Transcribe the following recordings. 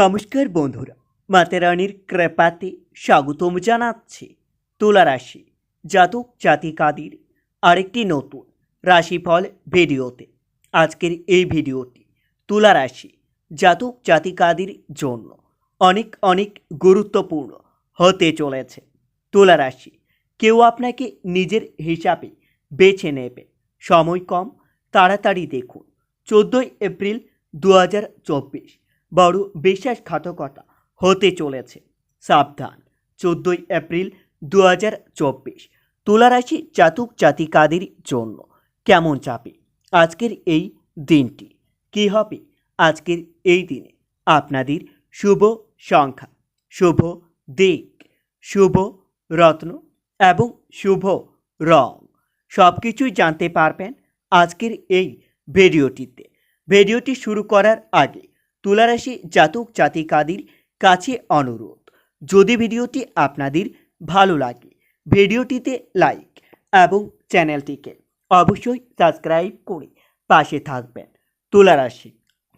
নমস্কার বন্ধুরা মাতেরানির কৃপাতে স্বাগতম জানাচ্ছি তুলা রাশি জাতক জাতিকাদের আরেকটি নতুন রাশিফল ভিডিওতে। আজকের এই ভিডিওটি তুলা রাশি জাতক জাতিকাদের জন্য অনেক অনেক গুরুত্বপূর্ণ হতে চলেছে। তুলা রাশি কেউ আপনাকে নিজের হিসাবে বেছে নেবে। সময় কম, তাড়াতাড়ি দেখুন। চোদ্দোই এপ্রিল দু হাজার চব্বিশ। বড় বিশ্বাসঘাতকতা হতে চলেছে। সাবধান, চোদ্দোই এপ্রিল দু হাজার চব্বিশ, তুলারাশি জাতক জাতিকাদের জন্য কেমন চাপে আজকের এই দিনটি কী হবে? আজকের এই দিনে আপনাদের শুভ সংখ্যা, শুভ দিক, শুভ রত্ন এবং শুভ রং সব কিছুই জানতে পারবেন আজকের এই ভিডিওটিতে। ভিডিওটি শুরু করার আগে তুলারাশি জাতক জাতিকাদের কাছে অনুরোধ। যদি ভিডিওটি আপনাদের ভালো লাগে, ভিডিওটিতে লাইক এবং চ্যানেলটিকে অবশ্যই সাবস্ক্রাইব করে পাশে থাকবেন। তুলারাশি,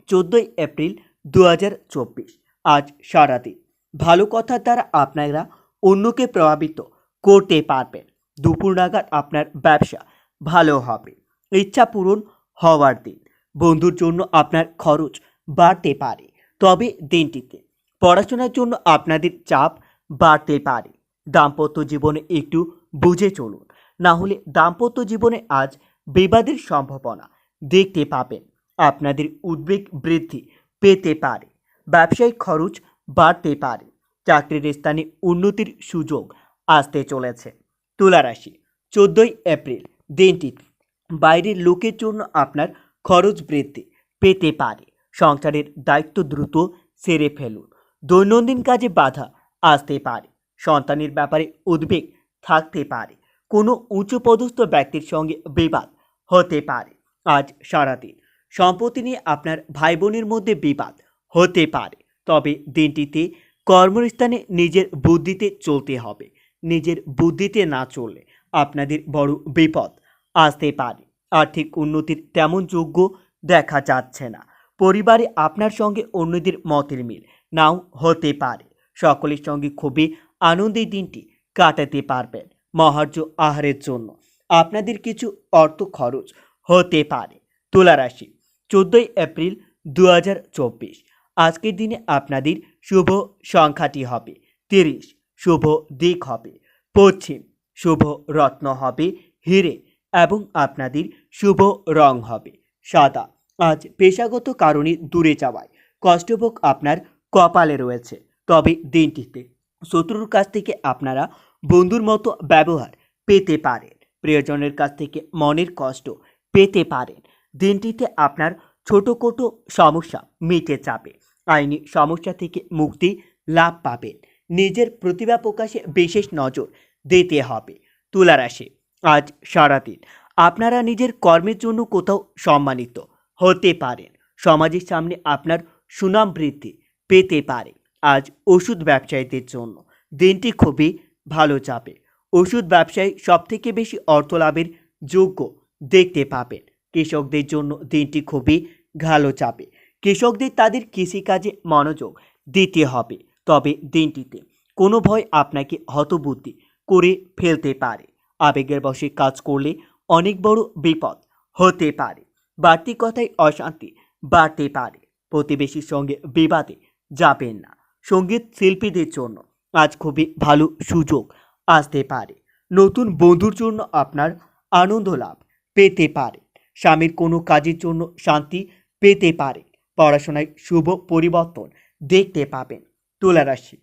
চোদ্দোই এপ্রিল দু হাজার চব্বিশ। আজ সারাদিন ভালো কথার দ্বারা আপনারা অন্যকে প্রভাবিত করতে পারবেন। দুপুর নাগাদ আপনার ব্যবসা ভালো হবে। ইচ্ছা পূরণ হওয়ার দিন। বন্ধুর জন্য আপনার খরচ বাড়তে পারে। তবে দিনটিতে পড়াশোনার জন্য আপনাদের চাপ বাড়তে পারে। দাম্পত্য জীবনে একটু বুঝে চলুন। না হলে দাম্পত্য জীবনে আজ বিবাদের সম্ভাবনা দেখতে পাবেন। আপনাদের উদ্বেগ বৃদ্ধি পেতে পারে। ব্যবসায়িক খরচ বাড়তে পারে। চাকরির স্থানে উন্নতির সুযোগ আসতে চলেছে। তুলারাশি, চোদ্দোই এপ্রিল দিনটিতে বাইরের লোকের জন্য আপনার খরচ বৃদ্ধি পেতে পারে। সংসারের দায়িত্ব দ্রুত সেরে ফেলুন। দৈনন্দিন কাজে বাধা আসতে পারে। সন্তানের ব্যাপারে উদ্বেগ থাকতে পারে। কোনো উঁচু পদস্থ ব্যক্তির সঙ্গে বিবাদ হতে পারে আজ সারাদিন। সম্পত্তি নিয়ে আপনার ভাই বোনের মধ্যে বিবাদ হতে পারে। তবে দিনটিতে কর্মস্থানে নিজের বুদ্ধিতে চলতে হবে। নিজের বুদ্ধিতে না চললে আপনাদের বড় বিপদ আসতে পারে। আর্থিক উন্নতির তেমন যোগ্য দেখা যাচ্ছে না। পরিবারে আপনার সঙ্গে অন্যদের মতের মিল নাও হতে পারে। সকলের সঙ্গে খুবই আনন্দের দিনটি কাটাতে পারবেন মহার্য আহারের জন্য। আপনাদের কিছু অর্থ খরচ হতে পারে। তুলারাশি চোদ্দোই এপ্রিল দু হাজার চব্বিশ। আজকের দিনে আপনাদের শুভ সংখ্যাটি হবে তিরিশ, শুভ দিক হবে পশ্চিম, শুভ রত্ন হবে হিরে এবং আপনাদের শুভ রং হবে সাদা। আজ পেশাগত কারণে দূরে যাওয়ায় কষ্টভোগ আপনার কপালে রয়েছে। তবে দিনটিতে শত্রুর কাছ থেকে আপনারা বন্ধুর মতো ব্যবহার পেতে পারেন। প্রিয়জনের কাছ থেকে মনের কষ্ট পেতে পারেন। দিনটিতে আপনার ছোটো ছোটোখাটো সমস্যা মিটে যাবে। আইনি সমস্যা থেকে মুক্তি লাভ পাবেন। নিজের প্রতিভা প্রকাশে বিশেষ নজর দিতে হবে। তুলারাশি আজ সারাদিন আপনারা নিজের কর্মের জন্য কোথাও সম্মানিত। হতে পারেন সমাজের সামনে আপনার সুনাম বৃদ্ধি পেতে পারে। আজ ওষুধ ব্যবসায়ীদের জন্য দিনটি খুবই ভালো যাবে। ওষুধ ব্যবসায়ী সবথেকে বেশি অর্থ লাভের যোগ্য দেখতে পাবেন। কৃষকদের জন্য দিনটি খুবই ভালো যাবে। কৃষকদের তাদের কৃষিকাজে মনোযোগ দিতে হবে। তবে দিনটিতে কোনো ভয় আপনাকে হতবুদ্ধি করে ফেলতে পারে। আবেগের বসে কাজ করলে অনেক বড় বিপদ হতে পারে। বাড়তি কথায় অশান্তি, বাড়তে পারে। প্রতিবেশীর সঙ্গে বিবাদে যাবেন না। সংগীত শিল্পীদের জন্য আজ খুবই ভালো সুযোগ আসতে পারে। নতুন বন্ধুর জন্য আপনার আনন্দ লাভ পেতে পারে। স্বামীর কোনো কাজের জন্য শান্তি পেতে পারে। পড়াশোনায় শুভ পরিবর্তন দেখতে পাবেন। তুলারাশি,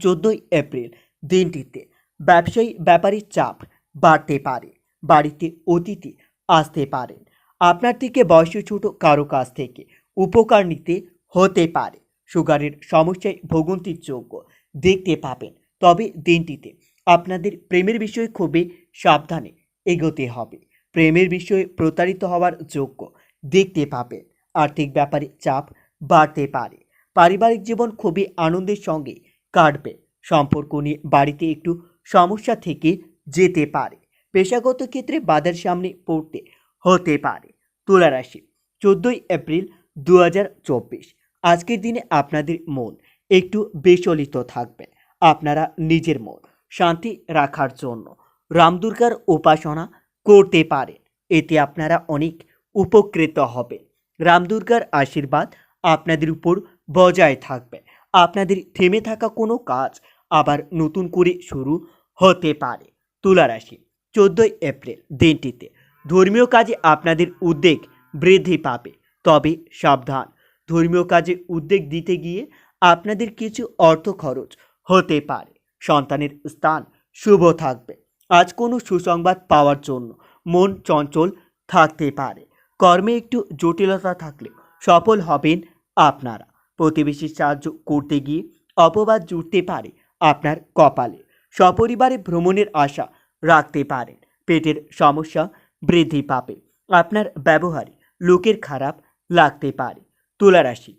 চোদ্দোই এপ্রিল দিনটিতে ব্যবসায়ী ব্যাপারীর চাপ বাড়তে পারে। বাড়িতে অতিথি আসতে পারেন। আপনার থেকে বয়সে ছোট কারও কাছ থেকে উপকার নিতে হতে পারে। সুগারের সমস্যায় ভোগান্তির যোগ্য। দেখতে পাবেন। তবে দিনটিতে আপনাদের প্রেমের বিষয়ে খুবই সাবধানে এগোতে হবে। প্রেমের বিষয়ে প্রতারিত হওয়ার যোগ্য। দেখতে পাবেন। আর্থিক ব্যাপারে চাপ বাড়তে পারে। পারিবারিক জীবন খুবই আনন্দের সঙ্গে কাটবে। সম্পর্ক নিয়ে বাড়িতে একটু সমস্যা থেকে যেতে পারে। পেশাগত ক্ষেত্রে বাধার সামনে পড়তে হতে পারে। তুলারাশি চোদ্দোই এপ্রিল দু হাজার চব্বিশ। আজকের দিনে আপনাদের মন একটু বিচলিত থাকবে। আপনারা নিজের মন শান্তি রাখার জন্য রামদুর্গার উপাসনা করতে পারেন। এতে আপনারা অনেক উপকৃত হবে রামদুর্গার আশীর্বাদ আপনাদের উপর বজায় থাকবে। আপনাদের থেমে থাকা কোনো কাজ আবার নতুন করে শুরু হতে পারে। তুলা রাশি, চোদ্দোই এপ্রিল দিনটিতে ধর্মীয় কাজে আপনাদের উদ্বেগ বৃদ্ধি পাবে। তবে সাবধান। ধর্মীয় কাজে উদ্বেগ দিতে গিয়ে আপনাদের কিছু অর্থ খরচ হতে পারে। সন্তানের স্থান শুভ থাকবে। আজ কোনো সুসংবাদ পাওয়ার জন্য মন চঞ্চল থাকতে পারে। কর্মে একটু জটিলতা থাকলে সফল হবেন আপনারা। প্রতিবেশীর সাহায্য করতে গিয়ে অপবাদ জুটতে পারে আপনার কপালে। সপরিবারে ভ্রমণের আশা রাখতে পারেন। পেটের সমস্যা বৃদ্ধি পাবে। আপনার ব্যবহারে লোকের খারাপ লাগতে পারে। তুলা রাশি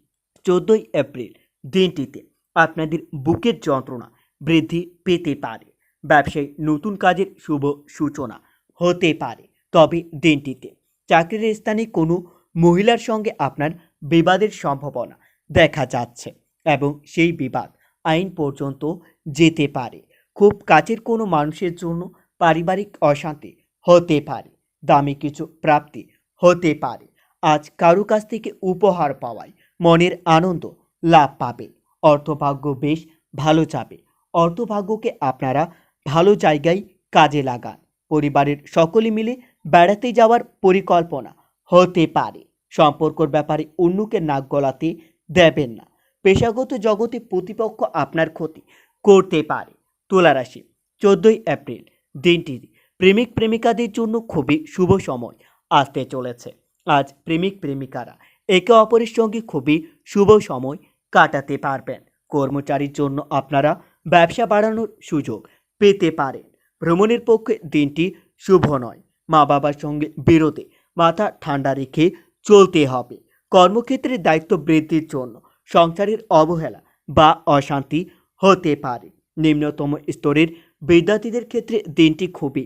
চোদ্দোই এপ্রিল দিনটিতে আপনাদের বুকের যন্ত্রণা বৃদ্ধি পেতে পারে। ব্যবসায় নতুন কাজের শুভ সূচনা হতে পারে। তবে দিনটিতে চাকরির স্থানে কোনো মহিলার সঙ্গে আপনার বিবাদের সম্ভাবনা দেখা যাচ্ছে এবং সেই বিবাদ আইন পর্যন্ত যেতে পারে। খুব কাছের কোনো মানুষের জন্য পারিবারিক অশান্তি হতে পারে। দামি কিছু প্রাপ্তি হতে পারে। আজ কারও কাছ থেকে উপহার পাওয়ায় মনের আনন্দ লাভ পাবে। অর্থভাগ্য বেশ ভালো যাবে অর্থভাগ্যকে আপনারা ভালো জায়গায় কাজে লাগান। পরিবারের সকলে মিলে বেড়াতে যাওয়ার পরিকল্পনা হতে পারে। সম্পর্কর ব্যাপারে অন্যকে নাক গলাতে দেবেন না। পেশাগত জগতে প্রতিপক্ষ আপনার ক্ষতি করতে পারে। তুলা রাশি, চোদ্দোই এপ্রিল, দিনটি প্রেমিক প্রেমিকাদের জন্য খুবই শুভ সময় আসতে চলেছে। আজ প্রেমিক প্রেমিকারা একে অপরের সঙ্গে খুবই শুভ সময় কাটাতে পারবেন। কর্মচারীর জন্য আপনারা ব্যবসা বাড়ানোর সুযোগ পেতে পারেন। ভ্রমণের পক্ষে দিনটি শুভ নয়। মা বাবার সঙ্গে বিরোধে মাথা ঠান্ডা রেখে চলতে হবে। কর্মক্ষেত্রে দায়িত্ব বৃদ্ধির জন্য সংসারের অবহেলা বা অশান্তি হতে পারে। নিম্নতম স্তরের বিদ্যার্থীদের ক্ষেত্রে দিনটি খুবই